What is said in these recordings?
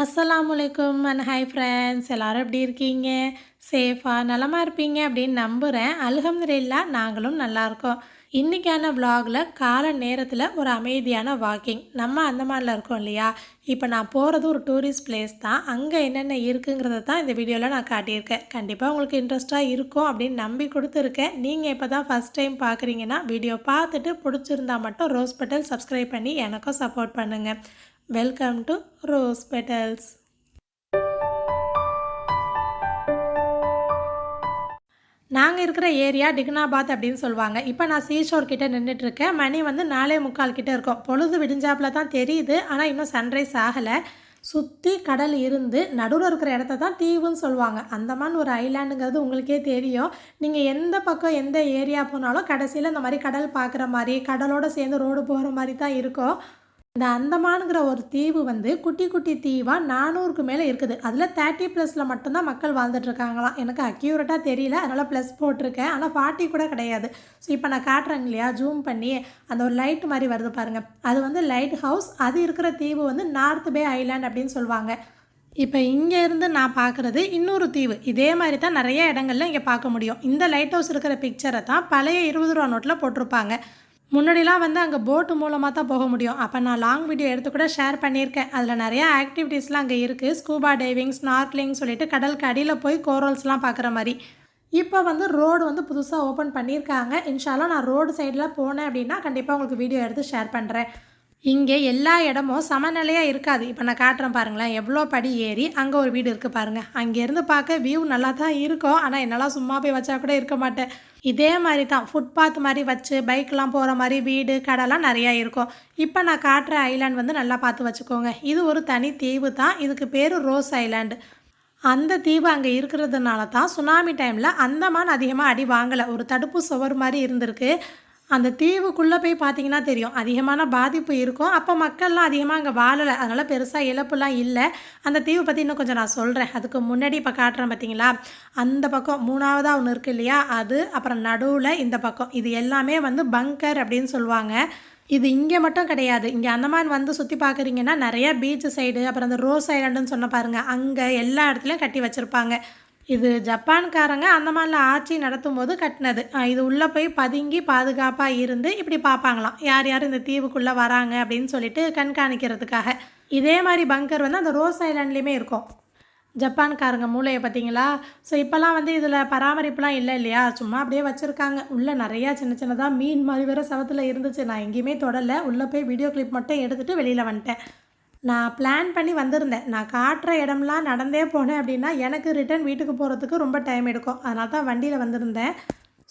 அஸ்லாம் அலைக்கும் and hi friends எல்லோரும் எப்படி இருக்கீங்க? சேஃபாக நலமாக இருப்பீங்க அப்படின்னு நம்புகிறேன் அல்ஹம்துலில்லா நாங்களும் நல்லாயிருக்கோம் இன்றைக்கான vlogல காலை நேரத்தில் ஒரு அமைதியான வாக்கிங் நம்ம அந்த மாதிரில இருக்கோம் இல்லையா? இப்போ நான் போகிறது ஒரு டூரிஸ்ட் பிளேஸ் தான். அங்கே என்னென்ன இருக்குங்கிறத தான் இந்த வீடியோவில் நான் காட்டியிருக்கேன். கண்டிப்பாக உங்களுக்கு இன்ட்ரெஸ்ட்டாக இருக்கும் அப்படின்னு நம்பி கொடுத்துருக்கேன். நீங்கள் இப்போ தான் ஃபஸ்ட் டைம் பார்க்குறீங்கன்னா வீடியோ பார்த்துட்டு பிடிச்சிருந்தா மட்டும் ரோஸ் பட்டல் சப்ஸ்கிரைப் பண்ணி எனக்கும் சப்போர்ட் பண்ணுங்கள் வெல்கம் டு ரோஸ் பெட்டல்ஸ் நாங்கள் இருக்கிற ஏரியா டிக்னாபாத் அப்படின்னு சொல்லுவாங்க. இப்போ நான் சீஷோர் கிட்டே நின்றுட்டுருக்கேன் மணி வந்து நாலே முக்கால் கிட்டே இருக்கும். பொழுது விடிஞ்சாப்பில் தான் தெரியுது. ஆனால் இன்னும் சன்ரைஸ் ஆகலை. சுற்றி கடல் இருந்து நடுவில் இருக்கிற இடத்த தான் தீவுன்னு சொல்லுவாங்க. அந்தமான் ஒரு ஐலாண்டுங்கிறது உங்களுக்கே தெரியும். நீங்கள் எந்த பக்கம் எந்த ஏரியா போனாலும் கடைசியில் இந்த மாதிரி கடல் பார்க்குற மாதிரி கடலோடு சேர்ந்து ரோடு போகிற மாதிரி தான் இருக்கும். இந்த அந்தமானுங்கிற ஒரு தீவு வந்து குட்டி குட்டி தீவாக நானூறுக்கு மேலே இருக்குது. அதில் தேர்ட்டி ப்ளஸில் மட்டும்தான் மக்கள் வாழ்ந்துட்டுருக்காங்களாம். எனக்கு அக்யூரேட்டாக தெரியல. அதனால் ப்ளஸ் போட்டிருக்கேன். ஆனால் ஃபார்ட்டி கூட கிடையாது. ஸோ இப்போ நான் காட்டுறேங்க இல்லையா? ஜூம் பண்ணி அந்த ஒரு லைட் மாதிரி வருது பாருங்கள் அது வந்து லைட் ஹவுஸ் அது இருக்கிற தீவு வந்து நார்த் பே ஐலாண்ட் அப்படின்னு சொல்லுவாங்க. இப்போ இங்கேருந்து நான் பார்க்குறது இன்னொரு தீவு. இதே மாதிரி தான் நிறைய இடங்கள்ல இங்கே பார்க்க முடியும். இந்த லைட் ஹவுஸ் இருக்கிற பிக்சரை தான் பழைய இருபது ரூபா நோட்டில் போட்டிருப்பாங்க. முன்னாடிலாம் வந்து அங்கே போட்டு மூலமாக தான் போக முடியும். அப்போ நான் லாங் வீடியோ எடுத்து கூட ஷேர் பண்ணியிருக்கேன். அதில் நிறையா ஆக்டிவிட்டீஸ்லாம் அங்கே இருக்குது ஸ்கூபா டைவிங் ஸ்னார்க்லிங் சொல்லிட்டு கடலுக்கு அடியில் போய் கோரல்ஸ்லாம் பார்க்குற மாதிரி. இப்போ வந்து ரோடு வந்து புதுசாக ஓப்பன் பண்ணியிருக்காங்க. இன்ஷாலாம் நான் ரோடு சைடில் போனேன் அப்படின்னா கண்டிப்பாக உங்களுக்கு வீடியோ எடுத்து ஷேர் பண்ணுறேன் இங்கே எல்லா இடமும் சமநிலையாக இருக்காது. இப்போ நான் காட்டுறேன் பாருங்களேன். எவ்வளோ படி ஏறி அங்கே ஒரு வீடு இருக்குது பாருங்கள் அங்கேருந்து பார்க்க வியூ நல்லா தான் இருக்கும். ஆனால் என்னால் சும்மா போய் வச்சா கூட இருக்க மாட்டேன். இதே மாதிரி தான் ஃபுட்பாத் மாதிரி வச்சு பைக்கெலாம் போகிற மாதிரி வீடு கடைலாம் நிறையா இருக்கும். இப்போ நான் காட்டுற ஐலாண்ட் வந்து நல்லா பார்த்து வச்சுக்கோங்க. இது ஒரு தனி தீவு தான். இதுக்கு பேர் ரோஸ் ஐலாண்டு அந்த தீவு அங்கே இருக்கிறதுனால தான் சுனாமி டைமில் அந்தமான் அதிகமாக அடி வாங்கலை. ஒரு தடுப்பு சுவர் மாதிரி இருந்திருக்கு. அந்த தீவுக்குள்ளே போய் பார்த்தீங்கன்னா தெரியும். அதிகமான பாதிப்பு இருக்கும். அப்போ மக்கள்லாம் அதிகமாக அங்கே வாழலை. அதனால் பெருசாக இழப்புலாம் இல்லை. அந்த தீவை பற்றி இன்னும் கொஞ்சம் நான் சொல்கிறேன் அதுக்கு முன்னாடி இப்போ காட்டுறேன் பார்த்தீங்களா அந்த பக்கம் மூணாவதாக ஒன்று இருக்குது இல்லையா? அது அப்புறம் நடுவில் இந்த பக்கம். இது எல்லாமே வந்து பங்கர் அப்படின்னு சொல்லுவாங்க. இது இங்கே மட்டும் கிடையாது. இங்கே அந்தமான் வந்து சுற்றி பார்க்குறீங்கன்னா நிறையா பீச் சைடு அப்புறம் அந்த ரோஸ் ஐலாண்டுன்னு சொன்ன பாருங்கள் அங்கே எல்லா இடத்துலையும் கட்டி வச்சுருப்பாங்க. இது ஜப்பான்காரங்க அந்தமானில் ஆட்சி நடத்தும் போது கட்டினது இது உள்ளே போய் பதுங்கி பாதுகாப்பாக இருந்து இப்படி பார்ப்பாங்களாம் யார் யார் இந்த தீவுக்குள்ளே வராங்க அப்படின்னு சொல்லிட்டு கண்காணிக்கிறதுக்காக. இதே மாதிரி பங்கர் வந்து அந்த ரோஸ் ஐலாண்ட்லேயுமே இருக்கும். ஜப்பான்காரங்க மூளையை பார்த்தீங்களா? ஸோ இப்போல்லாம் வந்து இதில் பராமரிப்புலாம் இல்லை இல்லையா? சும்மா அப்படியே வச்சுருக்காங்க. உள்ளே நிறையா சின்ன சின்னதாக மீன் மாதிரி வேறு சவத்தில் இருந்துச்சு. நான் எங்கேயுமே தொடலை. உள்ளே போய் வீடியோ கிளிப் மட்டும் எடுத்துகிட்டு வெளியில் வந்துட்டேன். நான் பிளான் பண்ணி வந்திருந்தேன். நான் காட்டுற இடம்லாம் நடந்தே போனேன் அப்படின்னா எனக்கு ரிட்டர்ன் வீட்டுக்கு போகிறதுக்கு ரொம்ப டைம் எடுக்கும். அதனால தான் வண்டியில் வந்திருந்தேன்.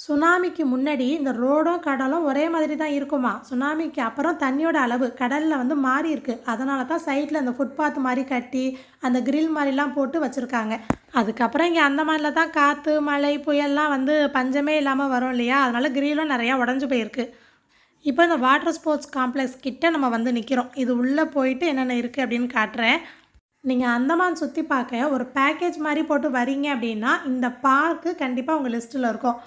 சுனாமிக்கு முன்னாடி இந்த ரோடும் கடலும் ஒரே மாதிரி தான் இருக்குமா? சுனாமிக்கு அப்புறம் தண்ணியோட அளவு கடலில் வந்து மாறி இருக்குது அதனால தான் சைட்டில் அந்த ஃபுட்பாத் மாதிரி கட்டி அந்த கிரில் மாதிரிலாம் போட்டு வச்சுருக்காங்க. அதுக்கப்புறம் இங்கே அந்தமானில் தான் காற்று மழை புயல்லாம் வந்து பஞ்சமே இல்லாமல் வரும் இல்லையா? அதனால கிரிலும் நிறையா உடஞ்சி போயிருக்கு. இப்போ இந்த வாட்டர் ஸ்போர்ட்ஸ் காம்ப்ளெக்ஸ் கிட்டே நம்ம வந்து நிற்கிறோம் இது உள்ளே போயிட்டு என்னென்ன இருக்குது அப்படின்னு காட்டுறேன். நீங்கள் அந்தமான் சுற்றி பார்க்க ஒரு பேக்கேஜ் மாதிரி போட்டு வரீங்க அப்படின்னா இந்த பார்க்கு கண்டிப்பாக உங்கள் லிஸ்ட்டில் இருக்கும்.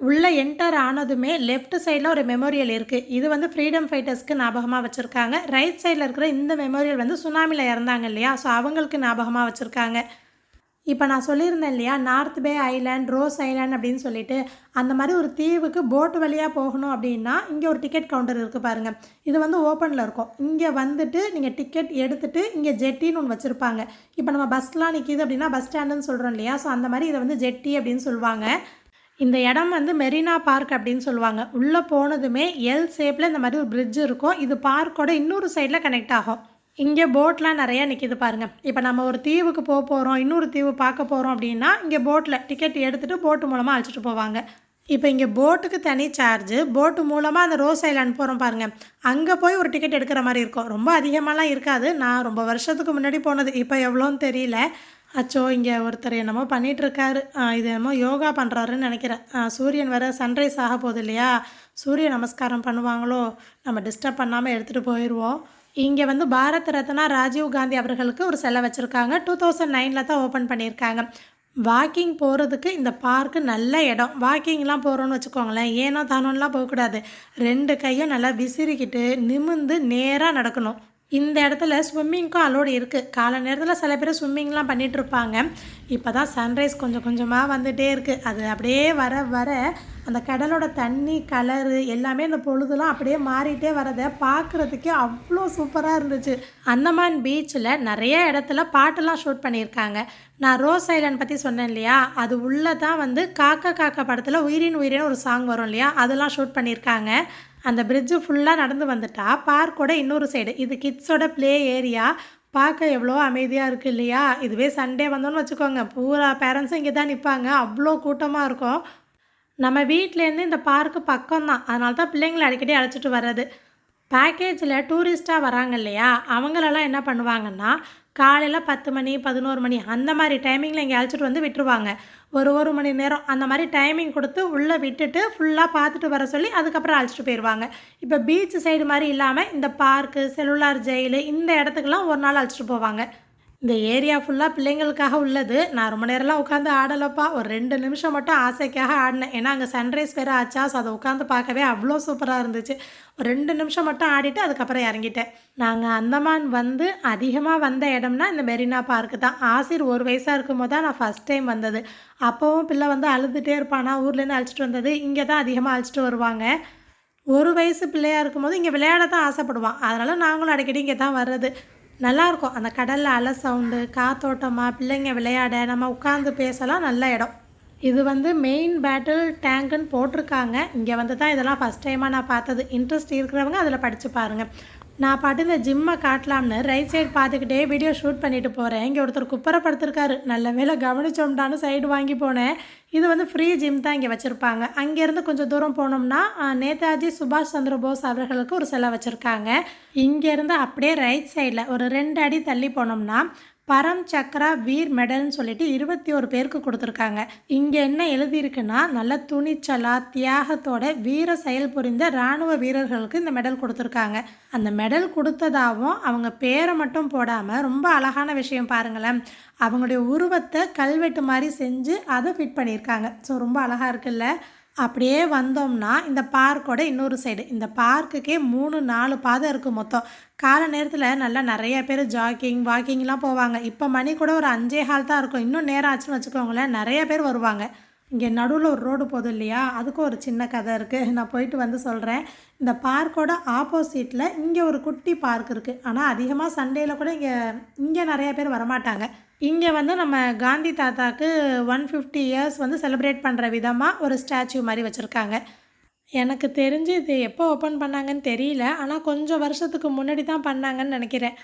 உள்ளே என்டர் ஆனதுமே லெஃப்ட் சைடில் ஒரு மெமோரியல் இருக்குது இது வந்து ஃப்ரீடம் ஃபைட்டர்ஸ்க்கு ஞாபகமாக வச்சுருக்காங்க. ரைட் சைடில் இருக்கிற இந்த மெமோரியல் வந்து சுனாமியில் இறந்தாங்க இல்லையா? ஸோ அவங்களுக்கு ஞாபகமாக வச்சுருக்காங்க. இப்போ நான் சொல்லியிருந்தேன் இல்லையா north bay island Ross island அப்படின்னு சொல்லிட்டு அந்த மாதிரி ஒரு தீவுக்கு போட்டு வழியாக போகணும் அப்படின்னா இங்கே ஒரு டிக்கெட் கவுண்டர் இருக்குது பாருங்கள் இது வந்து ஓப்பனில் இருக்கும். இங்கே வந்துட்டு நீங்கள் டிக்கெட் எடுத்துகிட்டு இங்கே ஜெட்டின்னு ஒன்று வச்சுருப்பாங்க. இப்போ நம்ம பஸ்லாம் நிற்கிது அப்படின்னா பஸ் ஸ்டாண்டுன்னு சொல்கிறோம் இல்லையா? ஸோ அந்த மாதிரி இதை வந்து ஜெட்டி அப்படின்னு சொல்லுவாங்க. இந்த இடம் வந்து மெரினா பார்க் அப்படின்னு சொல்லுவாங்க. உள்ளே போனதுமே எல் ஷேப்பில் இந்த மாதிரி ஒரு பிரிட்ஜ் இருக்கும். இது பார்க்கோட இன்னொரு சைடில் கனெக்ட் ஆகும். இங்கே போட்லாம் நிறையா நிற்கிது பாருங்கள் இப்போ நம்ம ஒரு தீவுக்கு போக போகிறோம் இன்னொரு தீவு பார்க்க போகிறோம் அப்படின்னா இங்கே போட்டில் டிக்கெட் எடுத்துகிட்டு போட்டு மூலமாக அழைச்சிட்டு போவாங்க. இப்போ இங்கே போட்டுக்கு தனி சார்ஜு போட்டு மூலமாக அந்த ரோஸ் ஐலாண்ட் போகிறோம் பாருங்கள் அங்கே போய் ஒரு டிக்கெட் எடுக்கிற மாதிரி இருக்கும். ரொம்ப அதிகமாகலாம் இருக்காது. நான் ரொம்ப வருஷத்துக்கு முன்னாடி போனது. இப்போ எவ்வளோன்னு தெரியல. அச்சோ இங்கே ஒருத்தர் என்னமோ பண்ணிகிட்ருக்காரு இது என்னமோ யோகா பண்ணுறாருன்னு நினைக்கிறேன். சூரியன் வேறு சன்ரைஸ் ஆக போகுது இல்லையா? சூரிய நமஸ்காரம் பண்ணுவாங்களோ? நம்ம டிஸ்டர்ப் பண்ணாமல் எடுத்துகிட்டு போயிடுவோம் இங்கே வந்து பாரத் ரத்னா ராஜீவ் காந்தி அவர்களுக்கு ஒரு செலை வச்சுருக்காங்க. டூ தௌசண்ட் நைனில் தான் ஓப்பன் பண்ணியிருக்காங்க. வாக்கிங் போகிறதுக்கு இந்த பார்க்கு நல்ல இடம். வாக்கிங்லாம் போகிறோன்னு வச்சுக்கோங்களேன். ஏனோ தானோன்னெலாம் போகக்கூடாது. ரெண்டு கையும் நல்லா விசிறிக்கிட்டு நிமிர்ந்து நேராக நடக்கணும். இந்த இடத்துல ஸ்விம்மிங்க்கும் அலோடு இருக்குது காலை நேரத்தில் சில பேர் ஸ்விம்மிங்லாம் பண்ணிகிட்ருப்பாங்க இப்போ தான் சன்ரைஸ் கொஞ்சம் கொஞ்சமாக வந்துகிட்டே இருக்குது அது அப்படியே வர வர அந்த கடலோட தண்ணி கலரு எல்லாமே அந்த பொழுதுலாம் அப்படியே மாறிட்டே வரதை பார்க்குறதுக்கே அவ்வளோ சூப்பராக இருந்துச்சு. அந்தமான் பீச்சில் நிறைய இடத்துல பாட்டெல்லாம் ஷூட் பண்ணியிருக்காங்க. நான் ரோஸ் ஐலண்ட் பற்றி சொன்னேன் இல்லையா? அது உள்ளே தான் வந்து காக்கா காக்கா படத்தில் உயிரின் உயிரின் ஒரு சாங் வரும் இல்லையா? அதெல்லாம் ஷூட் பண்ணியிருக்காங்க. அந்த பிரிட்ஜு ஃபுல்லாக நடந்து வந்துட்டா. பார்க்கோட இன்னொரு சைடு இது கிட்ஸோட ப்ளே ஏரியா பார்க்க எவ்வளோ அமைதியாக இருக்குது இல்லையா? இதுவே சண்டே வந்தோன்னு வச்சுக்கோங்க. பூரா பேரண்ட்ஸும் இங்கே தான் நிற்பாங்க அவ்வளோ கூட்டமாக இருக்கும். நம்ம வீட்டிலேருந்து இந்த பார்க்கு பக்கம் தான் அதனால தான் பிள்ளைங்களை அடிக்கடி அழைச்சிட்டு வர்றது. பேக்கேஜில் டூரிஸ்ட்டாக வராங்க இல்லையா? அவங்களெல்லாம் என்ன பண்ணுவாங்கன்னா காலையில் பத்து மணி பதினோரு மணி அந்த மாதிரி டைமிங்கில் இங்கே அழைச்சிட்டு வந்து விட்டுருவாங்க. ஒரு ஒரு மணி நேரம் அந்த மாதிரி டைமிங் கொடுத்து உள்ளே விட்டுட்டு ஃபுல்லாக பார்த்துட்டு வர சொல்லி அதுக்கப்புறம் அழைச்சிட்டு போயிடுவாங்க இப்போ பீச் சைடு மாதிரி இல்லாமல் இந்த பார்க்கு செல்லுலார் ஜெயிலு இந்த இடத்துக்குலாம் ஒரு நாள் அழைச்சிட்டு போவாங்க. இந்த ஏரியா ஃபுல்லாக பிள்ளைங்களுக்காக உள்ளது. நான் ரொம்ப நேரம்லாம் உட்காந்து ஆடலப்பா. ஒரு ரெண்டு நிமிஷம் மட்டும் ஆசைக்காக ஆடினேன். ஏன்னா அங்கே சன்ரைஸ் வேறு ஆச்சா? ஸோ அதை உட்காந்து பார்க்கவே அவ்வளோ சூப்பராக இருந்துச்சு. ஒரு ரெண்டு நிமிஷம் மட்டும் ஆடிட்டு அதுக்கப்புறம் இறங்கிட்டேன். நாங்கள் அந்தமான் வந்து அதிகமாக வந்த இடம்னா இந்த மெரினா பார்க்கு தான். ஆசிர் ஒரு வயசாக இருக்கும் போது தான் நான் ஃபஸ்ட் டைம் வந்தது. அப்போவும் பிள்ளை வந்து அழுதுகிட்டே இருப்பானா? ஊர்லேருந்து அழைச்சிட்டு வந்தது. இங்கே தான் அதிகமாக அழைச்சிட்டு வருவாங்க. ஒரு வயசு பிள்ளையாக இருக்கும்போது இங்கே விளையாட தான் ஆசைப்படுவான். அதனால் நாங்களும் அடிக்கடி இங்கே தான் வர்றது. நல்லாயிருக்கும். அந்த கடலில் அலை சவுண்டு காத்தோட்டமாக பிள்ளைங்க விளையாட நம்ம உட்காந்து பேசலாம் நல்ல இடம். இது வந்து மெயின் பேட்டில் டேங்குன்னு போட்டிருக்காங்க. இங்கே வந்து தான் இதெல்லாம் ஃபஸ்ட் டைமாக நான் பார்த்தது. இன்ட்ரெஸ்ட் இருக்கிறவங்க அதில் படித்து பாருங்கள் நான் பாட்டு இந்த ஜிம்மை காட்டலாம்னு ரைட் சைடு பார்த்துக்கிட்டே வீடியோ ஷூட் பண்ணிட்டு போகிறேன் இங்கே ஒருத்தர் குப்பரை படுத்திருக்காரு நல்ல வேலை கவனிச்சோம்டான்னு சைடு வாங்கி போனேன். இது வந்து ஃப்ரீ ஜிம் தான் இங்கே வச்சுருப்பாங்க. அங்கேருந்து கொஞ்சம் தூரம் போனோம்னா நேதாஜி சுபாஷ் சந்திர போஸ் அவர்களுக்கு ஒரு சிலை வச்சுருக்காங்க. இங்கேருந்து அப்படியே ரைட் சைடில் ஒரு ரெண்டு அடி தள்ளி போனோம்னா பரம் சக்ரா வீர் மெடல்னு சொல்லிட்டு இருபத்தி ஒரு பேருக்கு கொடுத்துருக்காங்க. இங்கே என்ன எழுதியிருக்குன்னா நல்ல துணிச்சலா தியாகத்தோட வீர செயல் புரிந்த இராணுவ வீரர்களுக்கு இந்த மெடல் கொடுத்துருக்காங்க. அந்த மெடல் கொடுத்ததாகவும் அவங்க பேரை மட்டும் போடாமல் ரொம்ப அழகான விஷயம் பாருங்களேன். அவங்களுடைய உருவத்தை கல்வெட்டு மாதிரி செஞ்சு அதை ஃபிட் பண்ணியிருக்காங்க. ஸோ ரொம்ப அழகாக இருக்குல்ல. அப்படியே வந்தோம்னா இந்த பார்க்கோட இன்னொரு சைடு இந்த பார்க்குக்கே மூணு நாலு பாதை இருக்குது மொத்தம். காலை நேரத்தில் நல்லா நிறைய பேர் ஜாக்கிங் வாக்கிங்லாம் போவாங்க. இப்போ மணி கூட ஒரு அஞ்சே ஹால் தான் இருக்கும். இன்னும் நேரம் ஆச்சுன்னு வச்சுக்கோங்களேன் நிறைய பேர் வருவாங்க. இங்கே நடுவில் ஒரு ரோடு போதும் இல்லையா? அதுக்கும் ஒரு சின்ன கதை இருக்குது நான் போயிட்டு வந்து சொல்கிறேன் இந்த பார்க்கோட ஆப்போசிட்டில் இங்கே ஒரு குட்டி பார்க் இருக்குது ஆனால் அதிகமாக சண்டேயில் கூட இங்கே இங்கே நிறைய பேர் வரமாட்டாங்க. இங்கே வந்து நம்ம காந்தி தாத்தாக்கு ஒன் ஃபிஃப்டி இயர்ஸ் வந்து செலிப்ரேட் பண்ணுற விதமாக ஒரு ஸ்டாச்சு மாதிரி வச்சுருக்காங்க. எனக்கு தெரிஞ்சு இது எப்போ ஓப்பன் பண்ணாங்கன்னு தெரியல. ஆனால் கொஞ்சம் வருஷத்துக்கு முன்னாடி தான் பண்ணாங்கன்னு நினைக்கிறேன்.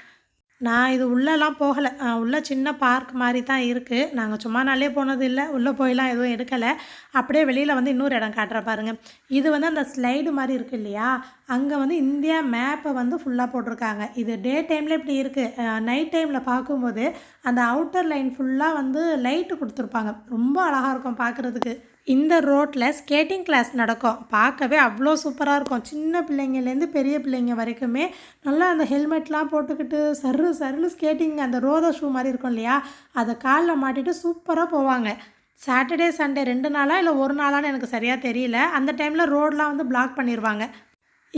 நான் இது உள்ளெல்லாம் போகலை. உள்ள சின்ன பார்க் மாதிரி தான் இருக்குது நாங்கள் சும்மா நாளே போனது இல்லை. உள்ளே போயெலாம் எதுவும் எடுக்கலை. அப்படியே வெளியில் வந்து இன்னொரு இடம் காட்டுற பாருங்கள் இது வந்து அந்த ஸ்லைடு மாதிரி இருக்குது இல்லையா? அங்கே வந்து இந்தியா மேப்பை வந்து ஃபுல்லாக போட்டிருக்காங்க. இது டே டைமில் இப்படி இருக்குது நைட் டைமில் பார்க்கும்போது அந்த அவுட்டர் லைன் ஃபுல்லாக வந்து லைட்டு கொடுத்துருப்பாங்க. ரொம்ப அழகாக இருக்கும் பார்க்குறதுக்கு. இந்த ரோட்டில் ஸ்கேட்டிங் கிளாஸ் நடக்கும். பார்க்கவே அவ்வளோ சூப்பராக இருக்கும். சின்ன பிள்ளைங்கள்லேருந்து பெரிய பிள்ளைங்க வரைக்குமே நல்லா அந்த ஹெல்மெட்லாம் போட்டுக்கிட்டு சரு சருன்னு ஸ்கேட்டிங் அந்த ரோதா ஷூ மாதிரி இருக்கும் இல்லையா? அதை காலில் மாட்டிட்டு சூப்பராக போவாங்க. சாட்டர்டே சண்டே ரெண்டு நாளா இல்லை ஒரு நாளான்னு எனக்கு சரியாக தெரியல. அந்த டைமில் ரோடெலாம் வந்து பிளாக் பண்ணிடுவாங்க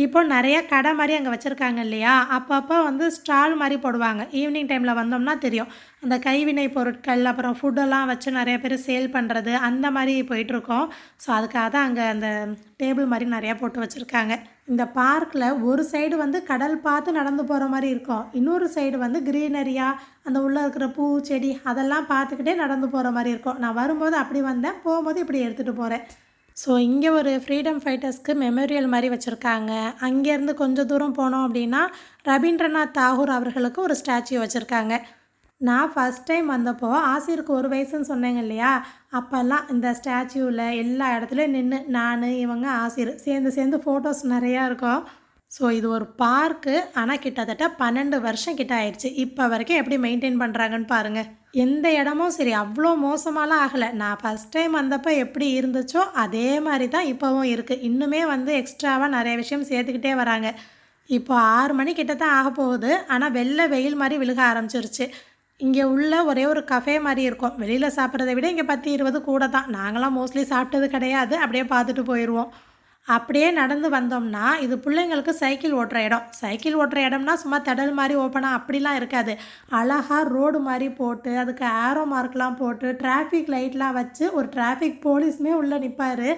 இப்போ நிறைய கடை மாதிரி அங்கே வச்சுருக்காங்க இல்லையா? அப்பப்போ வந்து ஸ்டால் மாதிரி போடுவாங்க. ஈவினிங் டைமில் வந்தோம்னா தெரியும். அந்த கைவினை பொருட்கள் அப்புறம் ஃபுட்டெல்லாம் வச்சு நிறைய பேர் சேல் பண்ணுறது அந்த மாதிரி போயிட்டுருக்கோம். ஸோ அதுக்காக தான் அங்கே அந்த டேபிள் மாதிரி நிறையா போட்டு வச்சுருக்காங்க. இந்த பார்க்கில் ஒரு சைடு வந்து கடல் பார்த்து நடந்து போகிற மாதிரி இருக்கும். இன்னொரு சைடு வந்து க்ரீனரியாக அந்த உள்ளே இருக்கிற பூ செடி அதெல்லாம் பார்த்துக்கிட்டே நடந்து போகிற மாதிரி இருக்கும். நான் வரும்போது அப்படி வந்தேன். போகும்போது இப்படி எடுத்துகிட்டு போகிறேன் ஸோ இங்கே ஒரு ஃப்ரீடம் ஃபைட்டர்ஸ்க்கு மெமோரியல் மாதிரி வச்சுருக்காங்க. அங்கேருந்து கொஞ்சம் தூரம் போனோம் அப்படின்னா ரவீந்திரநாத் தாகூர் அவர்களுக்கு ஒரு ஸ்டாச்சு வச்சுருக்காங்க. நான் ஃபஸ்ட் டைம் வந்தப்போ ஆசிரியருக்கு ஒரு வயசுன்னு சொன்னேங்க இல்லையா? அப்போல்லாம் இந்த ஸ்டாச்சுவில் எல்லா இடத்துலையும் நின்று நான் இவங்க ஆசிர் சேர்ந்து சேர்ந்து ஃபோட்டோஸ் நிறையா இருக்கும். ஸோ இது ஒரு பார்க்கு ஆனால் கிட்டத்தட்ட பன்னெண்டு வருஷம் கிட்ட ஆயிடுச்சு. இப்போ வரைக்கும் எப்படி மெயின்டைன் பண்ணுறாங்கன்னு பாருங்கள் எந்த இடமும் சரி அவ்வளோ மோசமாலாம் ஆகலை. நான் ஃபஸ்ட் டைம் வந்தப்போ எப்படி இருந்துச்சோ அதே மாதிரி தான் இப்போவும் இருக்குது இன்னுமே வந்து எக்ஸ்ட்ராவாக நிறைய விஷயம் சேர்த்துக்கிட்டே வராங்க. இப்போ ஆறு மணி கிட்ட தான் ஆக போகுது. ஆனால் வெளில வெயில் மாதிரி விழுக ஆரம்பிச்சிருச்சு. இங்கே உள்ள ஒரே ஒரு கஃபே மாதிரி இருக்கும். வெளியில் சாப்பிட்றத விட இங்கே பத்து இருபது கூட தான். நாங்களாம் மோஸ்ட்லி சாப்பிட்டது கிடையாது. அப்படியே பார்த்துட்டு போயிடுவோம் அப்படியே நடந்து வந்தோம்னா இது பிள்ளைங்களுக்கு சைக்கிள் ஓட்டுற இடம். சைக்கிள் ஓட்டுற இடம்னா சும்மா தடல் மாதிரி ஓப்பனாக அப்படிலாம் இருக்காது. அழகாக ரோடு மாதிரி போட்டு அதுக்கு ஆரோ மார்க்லாம் போட்டு டிராஃபிக் லைட்லாம் வச்சு ஒரு டிராஃபிக் போலீஸுமே உள்ளே நிற்பார்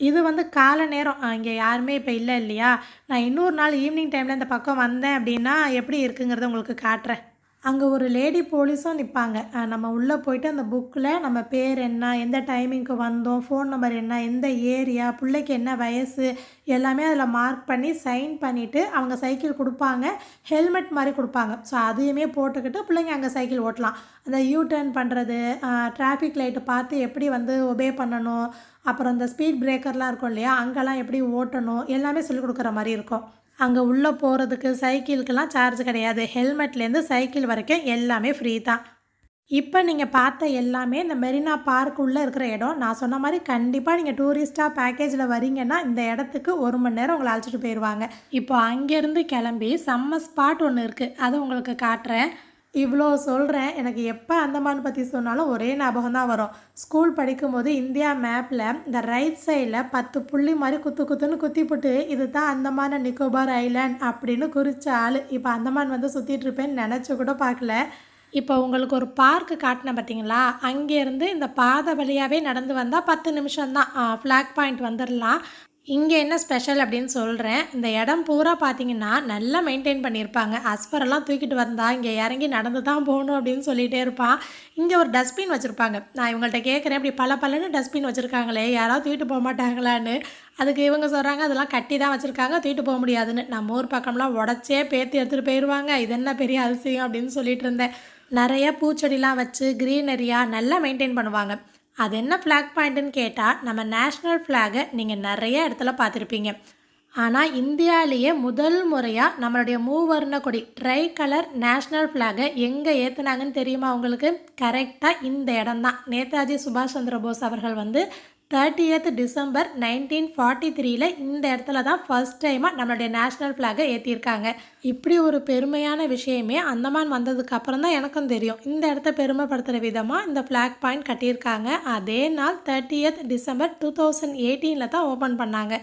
இது வந்து காலை நேரம். இங்கே யாருமே இப்போ இல்லை இல்லையா? நான் இன்னொரு நாள் ஈவினிங் டைமில் இந்த பக்கம் வந்தேன் அப்படின்னா எப்படி இருக்குங்கிறத உங்களுக்கு காட்டுறேன். அங்கே ஒரு லேடி போலீஸும் நிற்பாங்க நம்ம உள்ளே போயிட்டு அந்த புக்கில் நம்ம பேர் என்ன எந்த டைமிங்க்கு வந்தோம் ஃபோன் நம்பர் என்ன எந்த ஏரியா பிள்ளைக்கு என்ன வயசு எல்லாமே அதில் மார்க் பண்ணி சைன் பண்ணிவிட்டு அவங்க சைக்கிள் கொடுப்பாங்க. ஹெல்மெட் மாதிரி கொடுப்பாங்க. ஸோ அதையுமே போட்டுக்கிட்டு பிள்ளைங்க அங்கே சைக்கிள் ஓட்டலாம். அந்த யூ டர்ன் பண்ணுறது டிராஃபிக் லைட்டு பார்த்து எப்படி வந்து ஒபே பண்ணணும் அப்புறம் இந்த ஸ்பீட் பிரேக்கர்லாம் இருக்கும் இல்லையா அங்கெல்லாம் எப்படி ஓட்டணும் எல்லாமே சொல்லிக் கொடுக்குற மாதிரி இருக்கும். அங்கே உள்ளே போகிறதுக்கு சைக்கிளுக்கெல்லாம் சார்ஜ் கிடையாது. ஹெல்மெட்லேருந்து சைக்கிள் வரைக்கும் எல்லாமே ஃப்ரீ தான். இப்போ நீங்கள் பார்த்த எல்லாமே இந்த மெரினா பார்க் உள்ளே இருக்கிற இடம். நான் சொன்ன மாதிரி கண்டிப்பாக நீங்கள் டூரிஸ்ட்டாக பேக்கேஜில் வரீங்கன்னா இந்த இடத்துக்கு ஒரு மணி நேரம் உங்களை அழைச்சிட்டு போயிடுவாங்க. இப்போ அங்கேருந்து கிளம்பி செம்ம ஸ்பாட் ஒன்று இருக்குது அதை உங்களுக்கு காட்டுறேன். இவ்வளோ சொல்கிறேன் எனக்கு எப்போ அந்தமான் பற்றி சொன்னாலும் ஒரே ஞாபகம் தான் வரும். ஸ்கூல் படிக்கும்போது இந்தியா மேப்பில் இந்த ரைட் சைடில் பத்து புள்ளி மாதிரி குத்து குத்துன்னு குத்தி போட்டு இது தான் அந்தமான நிக்கோபார் ஐலாண்ட் அப்படின்னு குறித்த ஆள். இப்போ அந்தமான் வந்து சுற்றிட்டு இருப்பேன்னு நினச்சி கூட பார்க்கல இப்போ உங்களுக்கு ஒரு பார்க்கு காட்டினேன் பார்த்தீங்களா அங்கேருந்து இந்த பாதை வழியாகவே நடந்து வந்தால் பத்து நிமிஷம் தான் ஃப்ளாக் பாயிண்ட் வந்துடலாம் இங்கே என்ன ஸ்பெஷல் அப்படின்னு சொல்கிறேன் இந்த இடம் பூரா பார்த்தீங்கன்னா நல்லா மெயின்டைன் பண்ணியிருப்பாங்க. அஸ்பரெல்லாம் தூக்கிட்டு வந்தால் இங்கே இறங்கி நடந்து தான் போகணும் அப்படின்னு சொல்லிகிட்டே இருப்பான். இங்கே ஒரு டஸ்ட்பின் வச்சுருப்பாங்க. நான் இவங்கள்ட்ட கேட்குறேன் இப்படி பல பலன்னு டஸ்ட்பின் வச்சுருக்காங்களே யாராவது தூக்கிட்டு போக மாட்டாங்களான்னு? அதுக்கு இவங்க சொல்கிறாங்க அதெல்லாம் கட்டி தான் வச்சுருக்காங்க தூக்கிட்டு போக முடியாதுன்னு. நம்ம ஊர் பக்கம்லாம் உடச்சே பேத்து எடுத்துகிட்டு போயிடுவாங்க இது என்ன பெரிய அதிசயம் அப்படின்னு சொல்லிட்டு இருந்தேன். நிறைய பூச்செடிலாம் வச்சு க்ரீனரியாக நல்லா மெயின்டைன் பண்ணுவாங்க. அது என்ன ஃப்ளாக் பாயிண்ட்டுன்னு கேட்டால் நம்ம நேஷ்னல் ஃப்ளாகை நீங்கள் நிறைய இடத்துல பார்த்துருப்பீங்க. ஆனால் இந்தியாவிலேயே முதல் முறையாக நம்மளுடைய மூவர்ண கொடி ட்ரை கலர் நேஷ்னல் ஃப்ளாகை எங்கே ஏற்றுனாங்கன்னு தெரியுமா உங்களுக்கு? கரெக்டாக இந்த இடம் தான். நேதாஜி சுபாஷ் சந்திர போஸ் அவர்கள் வந்து தேர்ட்டியத் டிசம்பர் நைன்டீன் ஃபார்ட்டி த்ரீல இந்த இடத்துல தான் ஃபர்ஸ்ட் டைமாக நம்மளுடைய நேஷ்னல் ஃப்ளாகை ஏற்றிருக்காங்க இப்படி ஒரு பெருமையான விஷயமே அந்தமான் வந்ததுக்கு அப்புறம் தான் எனக்கும் தெரியும். இந்த இடத்த பெருமைப்படுத்துகிற விதமாக இந்த ஃப்ளாக் பாயிண்ட் கட்டியிருக்காங்க. அதே நாள் தேர்ட்டியத் டிசம்பர் டூ தௌசண்ட் எயிட்டீனில் தான் ஓப்பன் பண்ணாங்க.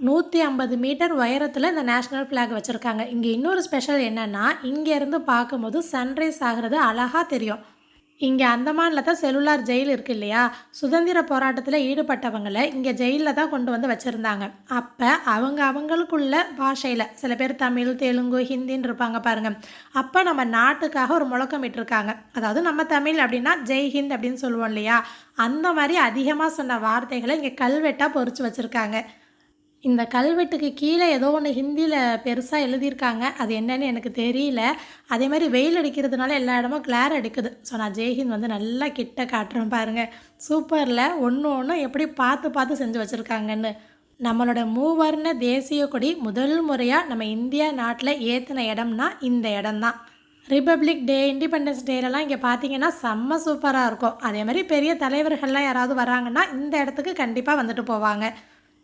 நூற்றி ஐம்பது மீட்டர் உயரத்தில் இந்த நேஷ்னல் ஃப்ளாக் வச்சுருக்காங்க. இங்கே இன்னொரு ஸ்பெஷல் என்னென்னா இங்கேருந்து பார்க்கும்போது சன்ரைஸ் ஆகிறது அழகாக தெரியும். இங்கே அந்தமானில் தான் செல்லுலார் ஜெயில் இருக்குது இல்லையா? சுதந்திர போராட்டத்தில் ஈடுபட்டவங்களை இங்கே ஜெயிலில் தான் கொண்டு வந்து வச்சுருந்தாங்க. அப்போ அவங்க அவங்களுக்குள்ள பாஷையில் சில பேர் தமிழ் தெலுங்கு ஹிந்தின்னு இருப்பாங்க பாருங்கள் அப்போ நம்ம நாட்டுக்காக ஒரு முழக்கம் இட்டிருக்காங்க. அதாவது நம்ம தமிழ் அப்படின்னா ஜெய் ஹிந்த் அப்படின்னு சொல்லுவோம் இல்லையா? அந்த மாதிரி அதிகமாக சொன்ன வார்த்தைகளை இங்கே கல்வெட்டாக பொறிச்சு வச்சுருக்காங்க. இந்த கல்வெட்டுக்கு கீழே ஏதோ ஒன்று ஹிந்தியில் பெருசாக எழுதியிருக்காங்க. அது என்னன்னு எனக்கு தெரியல. அதே மாதிரி வெயில் அடிக்கிறதுனால எல்லா இடமும் கிளார் அடிக்குது. ஸோ நான் ஜெய்ஹிந்த் வந்து நல்லா கிட்ட காட்டுறேன் பாருங்கள் சூப்பரில் ஒன்று ஒன்று எப்படி பார்த்து பார்த்து செஞ்சு வச்சுருக்காங்கன்னு. நம்மளோட மூவர்ண தேசிய கொடி முதல் முறையாக நம்ம இந்தியா நாட்டில் ஏற்றின இடம்னா இந்த இடம்தான். ரிப்பப்ளிக் டே இண்டிபெண்டன்ஸ் டேலலாம் இங்கே பார்த்தீங்கன்னா செம்ம சூப்பராக இருக்கும். அதே மாதிரி பெரிய தலைவர்கள்லாம் யாராவது வராங்கன்னா இந்த இடத்துக்கு கண்டிப்பாக வந்துட்டு போவாங்க.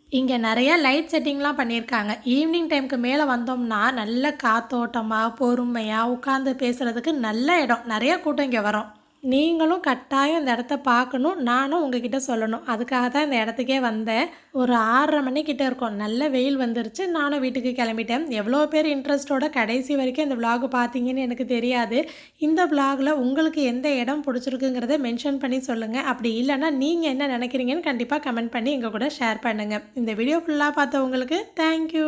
இங்கே நிறைய லைட் செட்டிங்லாம் பண்ணியிருக்காங்க. ஈவினிங் டைமுக்கு மேலே வந்தோம்னா நல்ல காத்தோட்டமாக பொறுமையாக உட்காந்து பேசுகிறதுக்கு நல்ல இடம். நிறைய கூட்டம் இங்கே வரும். நீங்களும் கட்டாயம் இந்த இடத்த பார்க்கணும். நானும் உங்ககிட்ட சொல்லணும். அதுக்காக தான் இந்த இடத்துக்கே வந்தேன். ஒரு ஆறரை மணிக்கிட்ட இருக்கும். நல்ல வெயில் வந்துருச்சு. நானும் வீட்டுக்கு கிளம்பிட்டேன். எவ்வளோ பேர் இன்ட்ரெஸ்ட்டோட கடைசி வரைக்கும் இந்த விலாக் பார்த்தீங்கன்னு எனக்கு தெரியாது. இந்த விலாகில் உங்களுக்கு எந்த இடம் பிடிச்சிருக்குங்கிறத மென்ஷன் பண்ணி சொல்லுங்கள் அப்படி இல்லைன்னா நீங்கள் என்ன நினைக்கிறீங்கன்னு கண்டிப்பாக கமெண்ட் பண்ணி எங்கள் கூட ஷேர் பண்ணுங்கள் இந்த வீடியோ ஃபுல்லாக பார்த்தவங்களுக்கு தேங்க்யூ